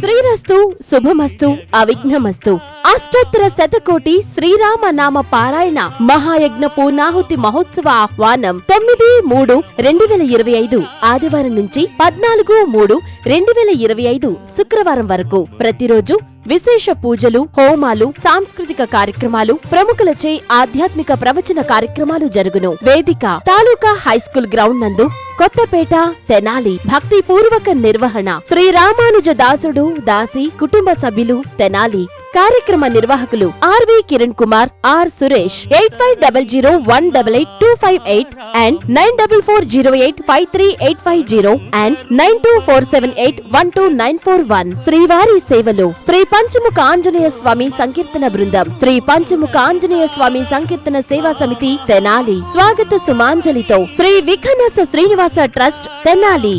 శ్రీరస్తు శుభమస్తు అవిఘ్నమస్తు. అష్టోత్తర శతకోటి శ్రీరామ నామ పారాయణ మహాయజ్ఞ పూర్ణాహుతి మహోత్సవ ఆహ్వానం తొమ్మిది మూడు రెండు వేల ఇరవై ఐదు ఆదివారం నుంచి పద్నాలుగు మూడు రెండు వేల ఇరవై ఐదు శుక్రవారం వరకు. ప్రతిరోజు విశేష పూజలు హోమాలు సాంస్కృతిక కార్యక్రమాలు ప్రముఖులచే ఆధ్యాత్మిక ప్రవచన కార్యక్రమాలు జరుగును. వేదిక తాలూకా హైస్కూల్ గ్రౌండ్ నందు కొత్తపేట తెనాలి భక్తి పూర్వక నిర్వహణ. శ్రీ రామానుజ దాసుడు దాసి కుటుంబ సభ్యులు తెనాలి. కార్యక్రమ నిర్వాహకులు R V Kiran Kumar R Suresh. Eight five double zero one double eight two five eight and nine double four zero eight five three eight five zero and nine two four seven eight one two nine four one. Srivari సేవలు. శ్రీ పంచముఖ ఆంజనేయ స్వామి సంకీర్తన బృందం. శ్రీ పంచముఖ ఆంజనేయ స్వామి సంకీర్తన సేవా సమితి తెనాలి. స్వాగత సుమాంజలితో Shri Vikhanasa Srinivasa trust Tenali.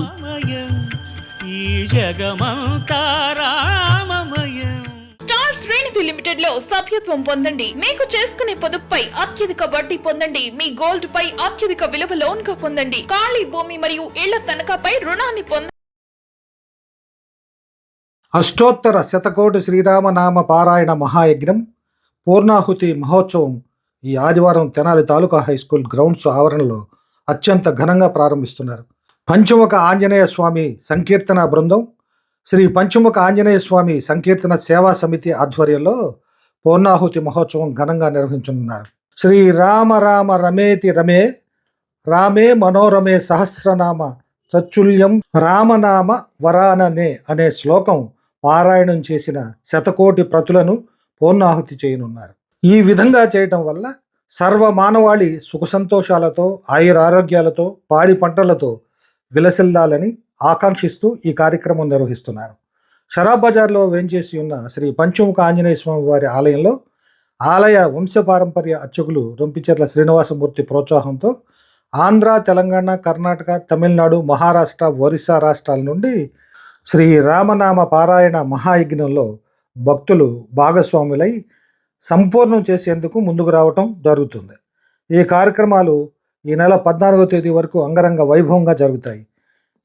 ఈ జగమంతారా సభ్యత్వం పొందండి. మీకు చేసుకునే పొదుపుపై అత్యధిక వడ్డీ పొందండి. మీ గోల్డ్ పై అత్యధిక విలువ లోన్గా పొందండి. ఖాళీ భూమి మరియు ఇళ్ళ తనఖాపై రుణాన్ని పొంద అష్టోత్తర శతకోటి శ్రీరామనామ పారాయణ మహాయజ్ఞం పూర్ణాహుతి మహోత్సవం ఈ ఆదివారం Tenali taluka high school grounds ఆవరణలో అత్యంత ఘనంగా ప్రారంభిస్తున్నారు. పంచముఖ ఆంజనేయ స్వామి సంకీర్తన బృందం శ్రీ పంచముఖ ఆంజనేయ స్వామి సంకీర్తన సేవా సమితి ఆధ్వర్యంలో పూర్ణాహుతి మహోత్సవం ఘనంగా నిర్వహించనున్నారు. శ్రీ రామ రామ రమేతి రమే రామే మనోరమే సహస్రనామ తచ్చుల్యం రామనామ వరాననే అనే శ్లోకం పారాయణం చేసిన శతకోటి ప్రతులను పూర్ణాహుతి చేయనున్నారు. ఈ విధంగా చేయటం వల్ల సర్వ మానవాళి సుఖ సంతోషాలతో ఆయురారోగ్యాలతో పాడి పంటలతో విలసిల్లాలని ఆకాంక్షిస్తూ ఈ కార్యక్రమం నిర్వహిస్తున్నారు. షరాబ్ బజార్లో వేంచేసి ఉన్న శ్రీ పంచముఖ ఆంజనేయ స్వామి వారి ఆలయంలో ఆలయ వంశపారంపర్య అర్చకులు రొంపిచెర్ల శ్రీనివాసమూర్తి ప్రోత్సాహంతో ఆంధ్ర తెలంగాణ కర్ణాటక తమిళనాడు మహారాష్ట్ర ఒరిస్సా రాష్ట్రాల నుండి శ్రీ రామనామ పారాయణ మహాయజ్ఞంలో భక్తులు భాగస్వాములై సంపూర్ణం చేసేందుకు ముందుకు రావటం జరుగుతుంది. ఈ కార్యక్రమాలు ఈ నెల పద్నాలుగో తేదీ వరకు అంగరంగ వైభవంగా జరుగుతాయి.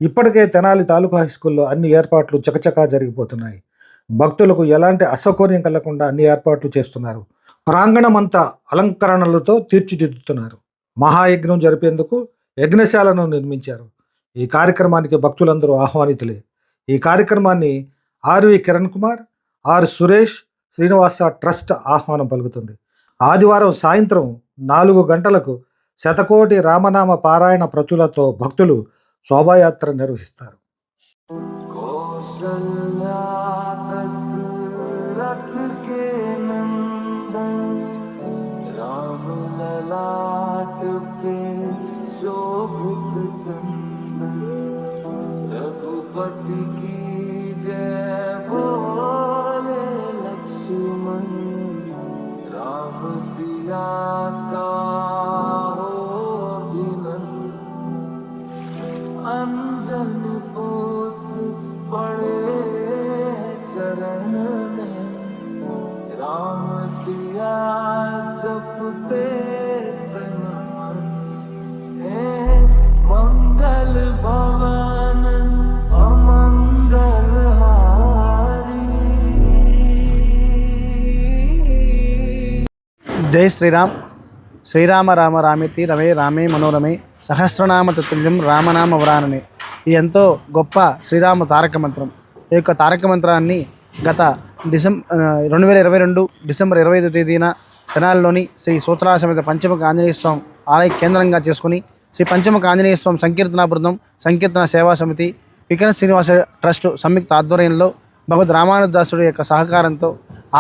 ఇప్పటికే తెనాలి తాలూకా హై స్కూల్లో అన్ని ఏర్పాట్లు చకచకా జరిగిపోతున్నాయి. భక్తులకు ఎలాంటి అసౌకర్యం కలగకుండా అన్ని ఏర్పాట్లు చేస్తున్నారు. ప్రాంగణమంతా అలంకరణలతో తీర్చిదిద్దుతున్నారు. మహాయజ్ఞం జరిపేందుకు యజ్ఞశాలను నిర్మించారు. ఈ కార్యక్రమానికి భక్తులందరూ ఆహ్వానితులే. ఈ కార్యక్రమాన్ని R V Kiran Kumar R Suresh Srinivasa trust ఆహ్వానం పలుకుతుంది. ఆదివారం సాయంత్రం నాలుగు గంటలకు శతకోటి రామనామ పారాయణ ప్రతులతో భక్తులు శోభాయాత్ర నిర్వహిస్తారు कौशल्या दशरथ జై శ్రీరామ్. శ్రీరామ రామ రామితి రమే రామే మనోరమే సహస్రనామ తతుల్యం రామనామ వరాననే. ఇది ఎంతో గొప్ప శ్రీరామ తారక మంత్రం. ఈ యొక్క తారక మంత్రాన్ని గత డిసెం రెండు వేల ఇరవై రెండు డిసెంబర్ ఇరవై ఐదో తేదీన తెనాలిలోని శ్రీ సూత్రా పంచముఖ ఆంజనేయ స్వామి ఆలయ కేంద్రంగా చేసుకుని శ్రీ పంచముఖ ఆంజనేయ స్వామి సంకీర్తన బృందం సంకీర్తన సేవా సమితి వికన శ్రీనివాస ట్రస్ట్ సంయుక్త ఆధ్వర్యంలో భగవద్ రామానుదాసుడి యొక్క సహకారంతో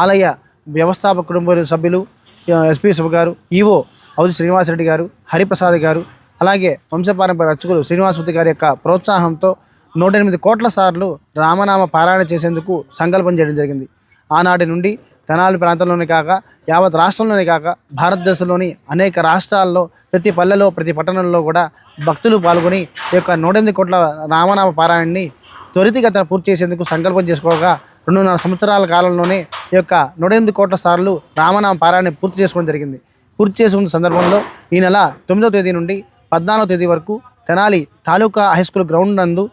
ఆలయ వ్యవస్థాపక కుటుంబ సభ్యులు ఎస్పీ సభ గారు ఈవో అవుది శ్రీనివాసరెడ్డి గారు హరిప్రసాద్ గారు అలాగే వంశపారంపర్య అర్చకులు శ్రీనివాసమూర్తి గారి యొక్క ప్రోత్సాహంతో నూట ఎనిమిది కోట్ల సార్లు రామనామ పారాయణ చేసేందుకు సంకల్పం చేయడం జరిగింది. ఆనాటి నుండి తెనాలి ప్రాంతంలోనే కాక యావత్ రాష్ట్రంలోనే కాక భారతదేశంలోని అనేక రాష్ట్రాల్లో ప్రతి పల్లెలో ప్రతి పట్టణంలో కూడా భక్తులు పాల్గొని ఈ యొక్క నూట ఎనిమిది కోట్ల రామనామ పారాయణని త్వరితగతిన పూర్తి చేసేందుకు సంకల్పం చేసుకోగా రెండున్నర సంవత్సరాల కాలంలోనే ఈ యొక్క నూట ఎనిమిది కోట్ల సార్లు రామనామ పారాయణ పూర్తి చేసుకోవడం జరిగింది. పూర్తి చేసుకున్న సందర్భంలో ఈ నెల తొమ్మిదవ తేదీ నుండి పద్నాలుగో తేదీ వరకు తెనాలి తాలూకా హైస్కూల్ గ్రౌండ్ నందు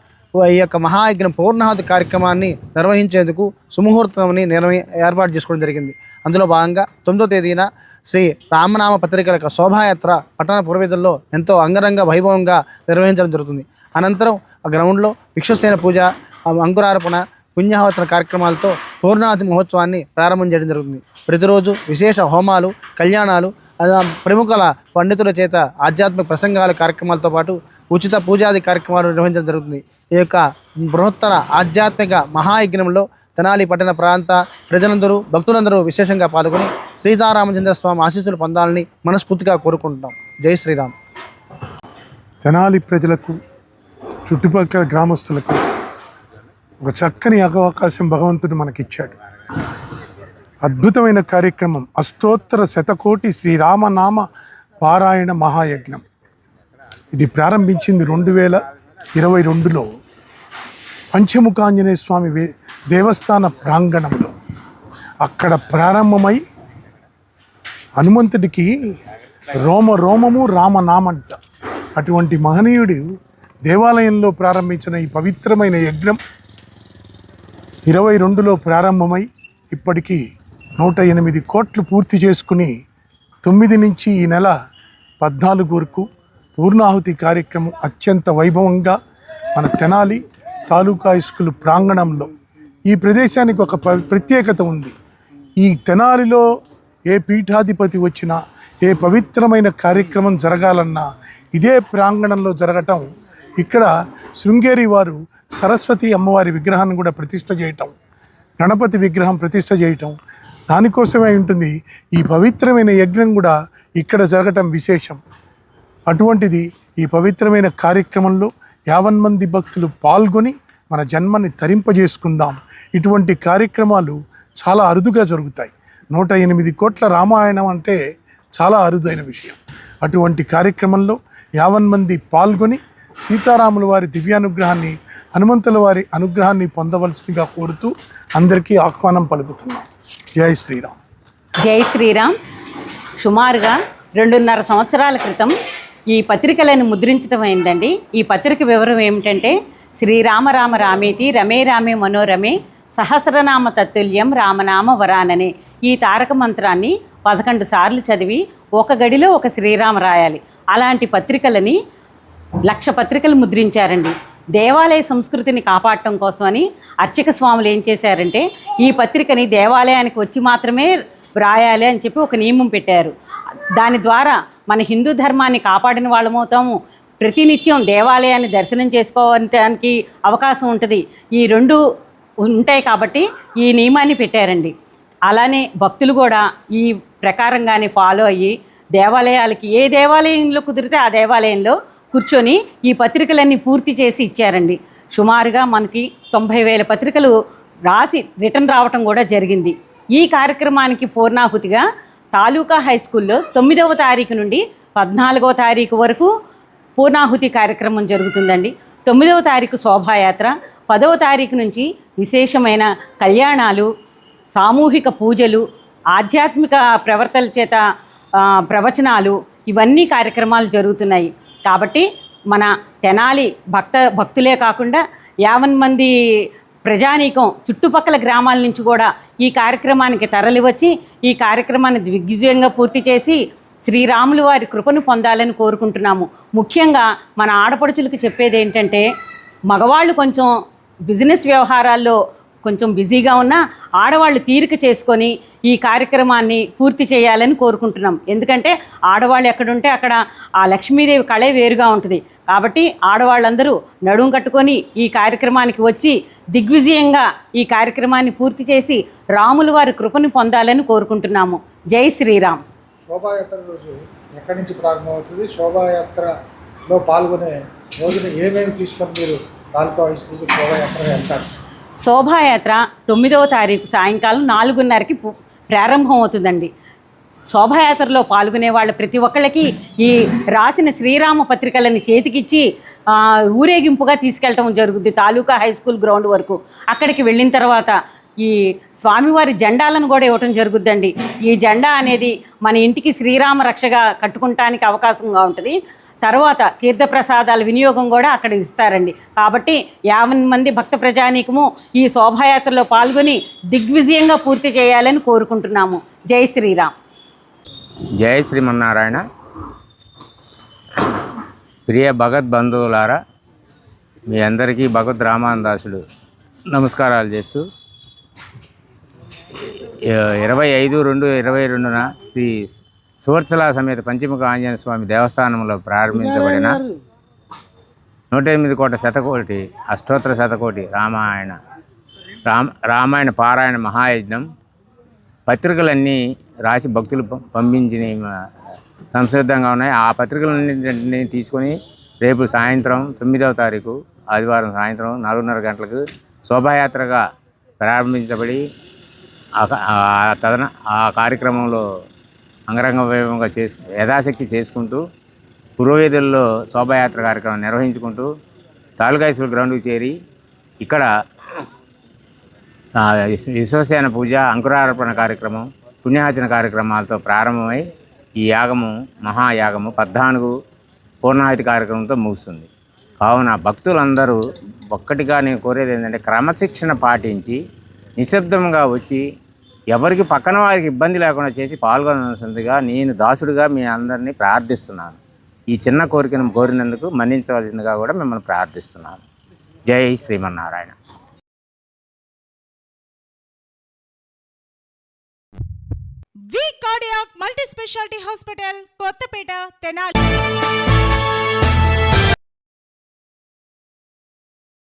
ఈ యొక్క మహాయజ్ఞం పూర్ణాహుతి కార్యక్రమాన్ని నిర్వహించేందుకు సుముహూర్తంని నిర్వహి ఏర్పాటు చేసుకోవడం జరిగింది. అందులో భాగంగా తొమ్మిదో తేదీన శ్రీ రామనామ పత్రికల యొక్క శోభాయాత్ర పట్టణ పూర్వీధుల్లో ఎంతో అంగరంగ వైభవంగా నిర్వహించడం జరుగుతుంది. అనంతరం ఆ గ్రౌండ్లో విశ్వసేన పూజ అంకురార్పణ పుణ్యాహవచన కార్యక్రమాలతో పూర్ణాహుతి మహోత్సవాన్ని ప్రారంభం చేయడం జరుగుతుంది. ప్రతిరోజు విశేష హోమాలు కళ్యాణాలు ప్రముఖల పండితుల చేత ఆధ్యాత్మిక ప్రసంగాల కార్యక్రమాలతో పాటు ఉచిత పూజాది కార్యక్రమాలు నిర్వహించడం జరుగుతుంది. ఈ యొక్క బృహత్తర ఆధ్యాత్మిక మహాయజ్ఞంలో తెనాలి పట్టణ ప్రాంత ప్రజలందరూ భక్తులందరూ విశేషంగా పాల్గొని సీతారామచంద్ర స్వామి ఆశీస్సులు పొందాలని మనస్ఫూర్తిగా కోరుకుంటున్నాం. జై శ్రీరామ్. తెనాలి ప్రజలకు చుట్టుపక్కల గ్రామస్తులకు ఒక చక్కని అవకాశం భగవంతుడు మనకిచ్చాడు. అద్భుతమైన కార్యక్రమం. అష్టోత్తర శతకోటి శ్రీరామనామ పారాయణ మహాయజ్ఞం. ఇది ప్రారంభించింది రెండు వేల ఇరవై రెండులో పంచముఖాంజనేయ స్వామి వే- దేవస్థాన ప్రాంగణంలో. అక్కడ ప్రారంభమై హనుమంతుడికి రోమ రోమము రామనామంట. అటువంటి మహనీయుడు దేవాలయంలో ప్రారంభించిన ఈ పవిత్రమైన యజ్ఞం ఇరవై రెండులో ప్రారంభమై ఇప్పటికీ నూట ఎనిమిది కోట్లు పూర్తి చేసుకుని తొమ్మిది నుంచి ఈ నెల పద్నాలుగు వరకు పూర్ణాహుతి కార్యక్రమం అత్యంత వైభవంగా మన తెనాలి తాలూకా స్కూల్ ప్రాంగణంలో ఈ ప్రదేశానికి ఒక ప్రత్యేకత ఉంది. ఈ తెనాలిలో ఏ పీఠాధిపతి వచ్చినా ఏ పవిత్రమైన కార్యక్రమం జరగాలన్నా ఇదే ప్రాంగణంలో జరగటం ఇక్కడ శృంగేరి వారు సరస్వతి అమ్మవారి విగ్రహాన్ని కూడా ప్రతిష్ట చేయటం గణపతి విగ్రహం ప్రతిష్ట చేయటం దానికోసమే ఉంటుంది. ఈ పవిత్రమైన యజ్ఞం కూడా ఇక్కడ జరగటం విశేషం. అటువంటిది ఈ పవిత్రమైన కార్యక్రమంలో యావన్ మంది భక్తులు పాల్గొని మన జన్మని తరింపజేసుకుందాం. ఇటువంటి కార్యక్రమాలు చాలా అరుదుగా జరుగుతాయి. నూట ఎనిమిది కోట్ల రామాయణం అంటే చాలా అరుదైన విషయం. అటువంటి కార్యక్రమంలో యావన్ మంది పాల్గొని సీతారాముల వారి దివ్యానుగ్రహాన్ని హనుమంతుల వారి అనుగ్రహాన్ని పొందవలసిందిగా కోరుతూ అందరికీ ఆహ్వానం పలుకుతున్నాం. జై శ్రీరామ్. జై శ్రీరామ్. సుమారుగా రెండున్నర సంవత్సరాల క్రితం ఈ పత్రికలను ముద్రించడం అయిందండి. ఈ పత్రిక వివరం ఏమిటంటే శ్రీరామ రామ రామేతి రమే రామే మనోరమే సహస్రనామ తత్తుల్యం రామనామ వరాననే ఈ తారక మంత్రాన్ని పదకొండు సార్లు చదివి ఒక గడిలో ఒక శ్రీరామ రాయాలి. అలాంటి పత్రికలని లక్ష పత్రికలు ముద్రించారండి. దేవాలయ సంస్కృతిని కాపాడటం కోసమని అర్చక స్వాములు ఏం చేశారంటే ఈ పత్రికని దేవాలయానికి వచ్చి మాత్రమే వ్రాయాలి అని చెప్పి ఒక నియమం పెట్టారు. దాని ద్వారా మన హిందూ ధర్మాన్ని కాపాడిన వాళ్ళమవుతాము ప్రతినిత్యం దేవాలయాన్ని దర్శనం చేసుకోవడానికి అవకాశం ఉంటుంది. ఈ రెండు ఉంటాయి కాబట్టి ఈ నియమాన్ని పెట్టారండి. అలానే భక్తులు కూడా ఈ ప్రకారంగానే ఫాలో అయ్యి దేవాలయాలకి ఏ దేవాలయంలో కుదిరితే ఆ దేవాలయంలో కూర్చొని ఈ పత్రికలన్నీ పూర్తి చేసి ఇచ్చారండి. సుమారుగా మనకి తొంభై వేల పత్రికలు రాసి రిటర్న్ రావటం కూడా జరిగింది. ఈ కార్యక్రమానికి పూర్ణాహుతిగా తాలూకా హై స్కూల్లో తొమ్మిదవ తారీఖు నుండి పద్నాలుగవ తారీఖు వరకు పూర్ణాహుతి కార్యక్రమం జరుగుతుందండి. తొమ్మిదవ తారీఖు శోభాయాత్ర పదవ తారీఖు నుంచి విశేషమైన కళ్యాణాలు సామూహిక పూజలు ఆధ్యాత్మిక ప్రవర్తల చేత ప్రవచనాలు ఇవన్నీ కార్యక్రమాలు జరుగుతున్నాయి. కాబట్టి మన తెనాలి భక్త భక్తులే కాకుండా యావన్ మంది ప్రజానీకం చుట్టుపక్కల గ్రామాల నుంచి కూడా ఈ కార్యక్రమానికి తరలివచ్చి ఈ కార్యక్రమాన్ని దిగ్విజయంగా పూర్తి చేసి శ్రీరాములు వారి కృపను పొందాలని కోరుకుంటున్నాము. ముఖ్యంగా మన ఆడపడుచులకు చెప్పేది ఏంటంటే మగవాళ్ళు కొంచెం బిజినెస్ వ్యవహారాల్లో కొంచెం బిజీగా ఉన్నా ఆడవాళ్ళు తీరిక చేసుకొని ఈ కార్యక్రమాన్ని పూర్తి చేయాలని కోరుకుంటున్నాం. ఎందుకంటే ఆడవాళ్ళు ఎక్కడుంటే అక్కడ ఆ లక్ష్మీదేవి కళే వేరుగా ఉంటుంది. కాబట్టి ఆడవాళ్ళందరూ నడుం కట్టుకొని ఈ కార్యక్రమానికి వచ్చి దిగ్విజయంగా ఈ కార్యక్రమాన్ని పూర్తి చేసి రాముల వారి కృపను పొందాలని కోరుకుంటున్నాము. జై శ్రీరామ్. శోభాయాత్ర రోజు ఎక్కడి నుంచి ప్రారంభమవుతుంది? శోభాయాత్రలో పాల్గొనే రోజున ఏమేమి తీసుకొని మీరు తాలూకా శోభాయాత్ర వెళ్తారు? శోభాయాత్ర తొమ్మిదవ తారీఖు సాయంకాలం నాలుగున్నరకి ప్రారంభం అవుతుందండి శోభాయాత్రలో పాల్గొనే వాళ్ళ ప్రతి ఒక్కళ్ళకి ఈ రాసిన శ్రీరామ పత్రికలని చేతికిచ్చి ఊరేగింపుగా తీసుకెళ్ళటం జరుగుద్ది తాలూకా హై స్కూల్ గ్రౌండ్ వరకు. అక్కడికి వెళ్ళిన తర్వాత ఈ స్వామివారి జెండాలను కూడా ఇవ్వటం జరుగుద్దండి. ఈ జెండా అనేది మన ఇంటికి శ్రీరామ రక్షగా కట్టుకుంటానికి అవకాశంగా ఉంటుంది. తర్వాత తీర్థప్రసాదాల వినియోగం కూడా అక్కడ ఇస్తారండి. కాబట్టి యాభై మంది భక్త ప్రజానీకము ఈ శోభాయాత్రలో పాల్గొని దిగ్విజయంగా పూర్తి చేయాలని కోరుకుంటున్నాము. జై శ్రీరామ్. జై శ్రీమన్నారాయణ. ప్రియ భగత్ బంధువులారా మీ అందరికీ భగవద్ రామానందాసుడు నమస్కారాలు చేస్తూ ఇరవై ఐదు రెండు ఇరవై రెండున శ్రీ సువర్చల సమేత పంచముఖ ఆంజనేయ స్వామి దేవస్థానంలో ప్రారంభించబడిన నూట ఎనిమిది కోట శతకోటి అష్టోత్తర శతకోటి రామాయణ రామ రామాయణ పారాయణ మహాయజ్ఞం. పత్రికలన్నీ రాసి భక్తులు పంపించిన సంసిద్ధంగా ఉన్నాయి. ఆ పత్రికలన్నింటినీ తీసుకొని రేపు సాయంత్రం తొమ్మిదవ తారీఖు ఆదివారం సాయంత్రం నాలుగున్నర గంటలకు శోభాయాత్రగా ప్రారంభించబడి తదన ఆ కార్యక్రమంలో అంగరంగ వైభవంగా చేసు యథాశక్తి చేసుకుంటూ పురోవేదుల్లో శోభాయాత్ర కార్యక్రమం నిర్వహించుకుంటూ తాలూకాయసుల గ్రౌండ్కి చేరి ఇక్కడ విశ్వసేన పూజ అంకురార్పణ కార్యక్రమం పుణ్యాహచన కార్యక్రమాలతో ప్రారంభమై ఈ యాగము మహాయాగము పద్నాలుగు పూర్ణాహతి కార్యక్రమంతో ముగుస్తుంది. కావున భక్తులందరూ ఒక్కటిగా నేను కోరేది ఏంటంటే క్రమశిక్షణ పాటించి నిశ్శబ్దంగా వచ్చి ఎవరికి పక్కన వారికి ఇబ్బంది లేకుండా చేసి పాల్గొనవలసిందిగా నేను దాసుడిగా మీ అందరినీ ప్రార్థిస్తున్నాను. ఈ చిన్న కోరికను కోరినందుకు మన్నించవలసిందిగా కూడా మిమ్మల్ని ప్రార్థిస్తున్నాను. జై Srimannarayana. V cardiac multi speciality hospital Kothapeta Tenali.